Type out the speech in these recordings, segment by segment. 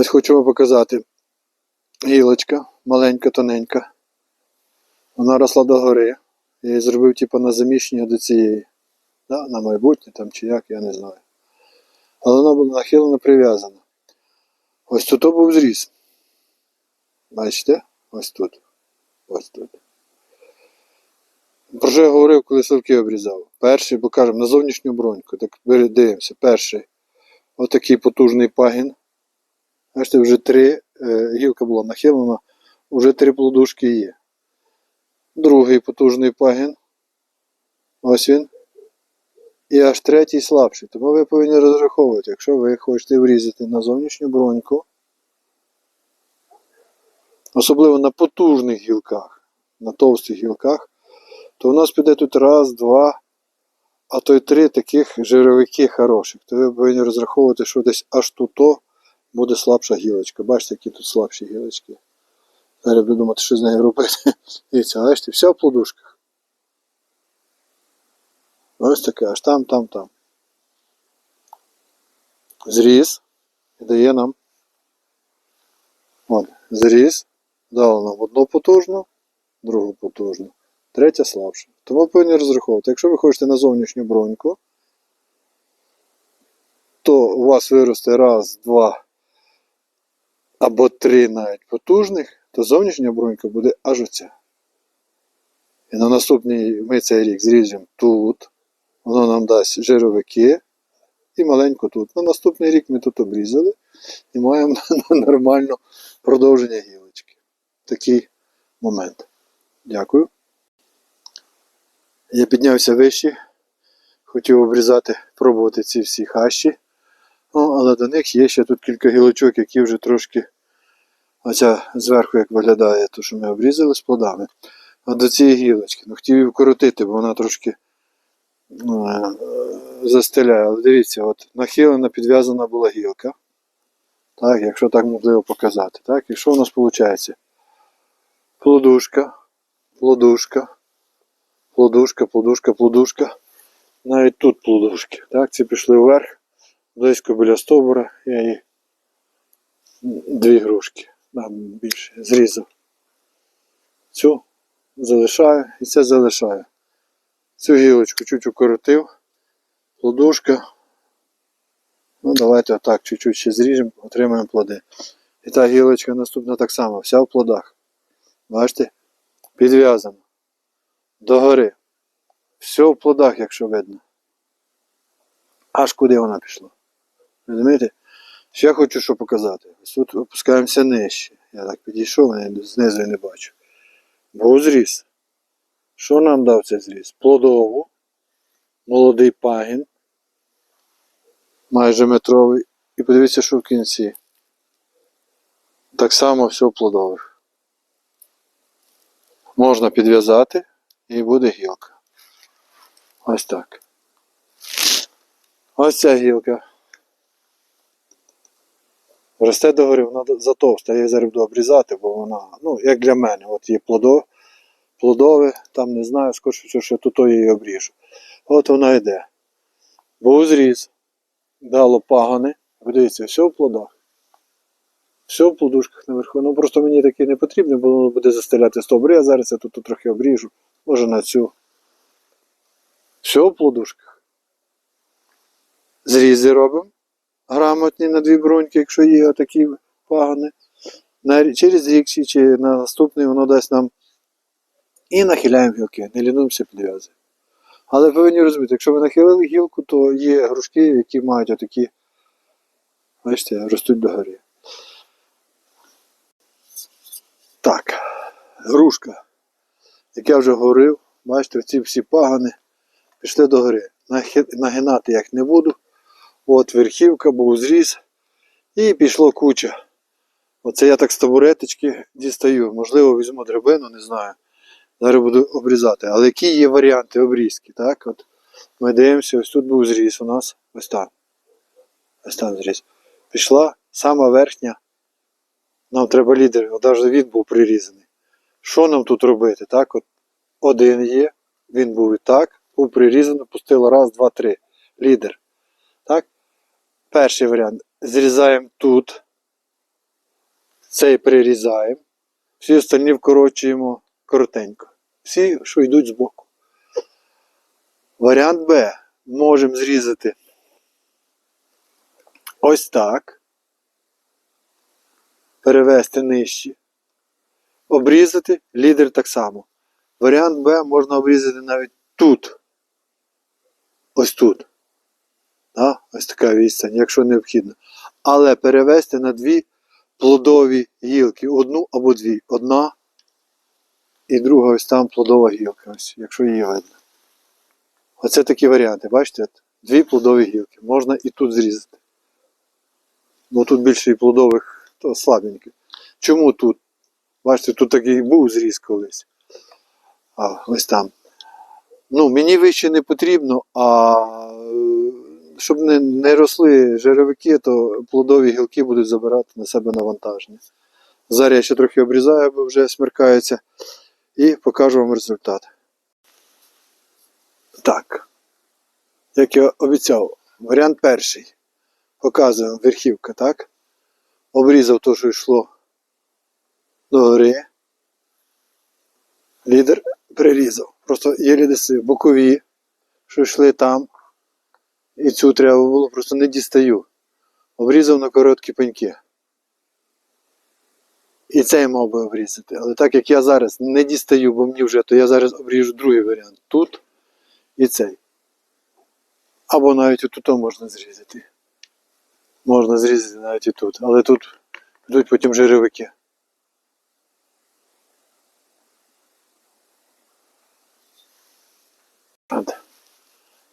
Ось хочу вам показати. Гілочка, маленька, тоненька. Вона росла до гори. Я її зробив типу, на заміщення до цієї. Да, на майбутнє там чи як, я не знаю. Але вона була нахилено прив'язана. Ось тут був зріз. Бачите? Ось тут. Ось тут. Про що я говорив, коли силки обрізав? Перший, бо кажемо, на зовнішню броньку. Так дивимося. Перший. Отакий потужний пагін. Бачите, вже три, е, гілка була нахилена, вже три плодушки є. Другий потужний пагін. Ось він. І аж третій слабший. Тому ви повинні розраховувати, якщо ви хочете врізати на зовнішню броньку, особливо на потужних гілках, на товстих гілках, то у нас піде тут раз, два, а то й три таких жировики хороших. То ви повинні розраховувати, що десь аж тут буде слабша гілочка. Бачите, які тут слабші гілочки. Зараз буду думати, що з нею робити. Дивіться, бачите, все в плодушках. Ось таке, аж там, там, там. Зріз і дає нам. От, зріз, дало нам одну потужну, другу потужну, третя слабша. Тому повинні розраховувати. Якщо ви хочете на зовнішню броньку, то у вас виросте раз, два або три навіть потужних, то зовнішня бронька буде аж оця. І на наступний ми цей рік зріжемо тут, воно нам дасть жировики і маленько тут. На наступний рік ми тут обрізали і маємо нормально продовження гілочки. Такий момент. Дякую. Я піднявся вище, хотів обрізати, пробувати ці всі хащі. Ну, але до них є ще тут кілька гілочок, які вже трошки. Оця зверху як виглядає, то що ми обрізали з плодами. А до цієї гілочки. Ну, хотів її вкоротити, бо вона трошки ну, е, застеляє. Але дивіться, от нахилена, підв'язана була гілка. Так, якщо так можливо показати. Так, і що у нас виходить? Плодушка, плодушка, плодушка, плодушка, плодушка. Навіть тут плодушки. Так, ці пішли вверх, близько біля стовбура, я її дві грушки, більше, зрізав. Цю залишаю і це залишаю. Цю гілочку чуть укоротив, плодушка. Ну, давайте отак чуть-чуть ще зріжемо, отримаємо плоди. І та гілочка наступна так само, вся в плодах. Бачите? Підв'язана. Догори. Все в плодах, якщо видно. Аж куди вона пішла. Розумієте? Ще хочу що показати. Ось тут опускаємося нижче. Я так підійшов, я знизу не бачу. Був зріз. Що нам дав цей зріз? Плодову, молодий пагін, майже метровий. І подивіться, що в кінці. Так само все в плодових. Можна підв'язати і буде гілка. Ось так. Ось ця гілка. Росте догори, вона затовста, я її зараз буду обрізати, бо вона, ну, як для мене, от є плодо, плодове, там не знаю, скоріше, що тут я її обріжу. От вона йде. Був зріз, дало пагони. Подивіться, все в плодах. Все в плодушках наверху. Ну просто мені таке не потрібно, бо воно буде застеляти стовбури, я зараз я тут трохи обріжу. Може на цю. Все в плодушках. Зрізи робимо грамотні на дві броньки, якщо є такі пагони. Через рік чи, на наступний воно дасть нам і нахиляємо гілки, не лінуємося підв'язуємо. Але повинні розуміти, якщо ви нахилили гілку, то є грушки, які мають отакі, бачите, ростуть догори. Так, грушка. Як я вже говорив, бачите, ці всі пагани пішли догори. Нагинати як не буду. От верхівка, був зріз. І пішло куча. Оце я так з табуреточки дістаю. Можливо, візьму драбину, не знаю. Зараз буду обрізати. Але які є варіанти обрізки? Так? От ми дивимося, ось тут був зріз у нас. Ось там. Ось там зріз. Пішла сама верхня. Нам треба лідер, навіть він був прирізаний. Що нам тут робити? Так? От один є, він був і так, був прирізаний, пустило раз, два, три. Лідер. Перший варіант. Зрізаємо тут. Цей прирізаємо. Всі остальні вкорочуємо коротенько. Всі, що йдуть збоку. Варіант Б. Можемо зрізати ось так. Перевести нижче. Обрізати лідер так само. Варіант Б можна обрізати навіть тут. Ось тут. Да? Ось така відстань, якщо необхідно. Але перевести на дві плодові гілки. Одну або дві. Одна і друга ось там плодова гілка, ось, якщо її видно. Оце такі варіанти, бачите? Дві плодові гілки. Можна і тут зрізати. Бо тут більше і плодових, то слабеньке. Чому тут? Бачите, тут такий був зріз колись. А, ось там. Ну, мені вище не потрібно, а щоб не, не росли жировики, то плодові гілки будуть забирати на себе навантаження. Зараз я ще трохи обрізаю, бо вже смеркається. І покажу вам результат. Так. Як я обіцяв, варіант перший. Показуємо верхівка, так? Обрізав те, що йшло до гори. Лідер прирізав. Просто є лідеси бокові, що йшли там. І цю треба було, просто не дістаю. Обрізав на короткі пеньки. І цей мав би обрізати. Але так як я зараз не дістаю, бо мені вже, то я зараз обріжу другий варіант. Тут і цей. Або навіть отут можна зрізати. Можна зрізати навіть і тут. Але тут йдуть потім жировики.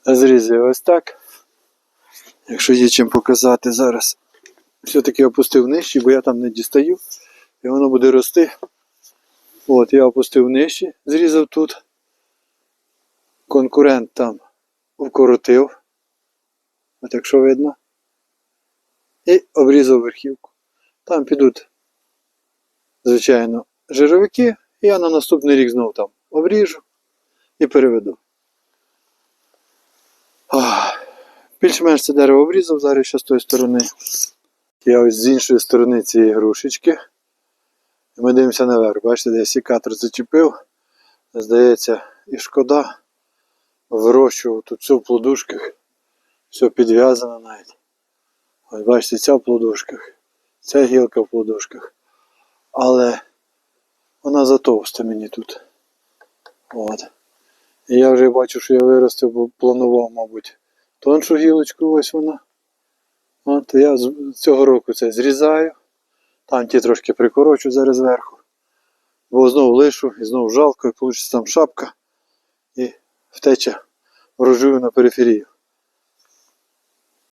Зрізаю ось так. Якщо є чим показати зараз, все-таки опустив нижче, бо я там не дістаю. І воно буде рости. От, я опустив нижче, зрізав тут. Конкурент там вкоротив. От якщо видно. І обрізав верхівку. Там підуть, звичайно, жировики, і я на наступний рік знов там обріжу і переведу. Ах, Більш-менш це дерево обрізав, зараз ще з тої сторони. Я ось з іншої сторони цієї грушечки. Ми дивимося наверх. Бачите, де я сікатор зачепив. Здається, і шкода. Вирощував тут все в плодушках. Все підв'язано навіть. Ось бачите, ця в плодушках. Ця гілка в плодушках. Але вона затовста мені тут. От. І я вже бачу, що я виростив, бо планував, мабуть, тоншу гілочку, ось вона. От я цього року це зрізаю. Там ті трошки прикорочу зараз зверху. Бо знову лишу і знову жалко, і вийде там шапка і втеча врожую на периферію.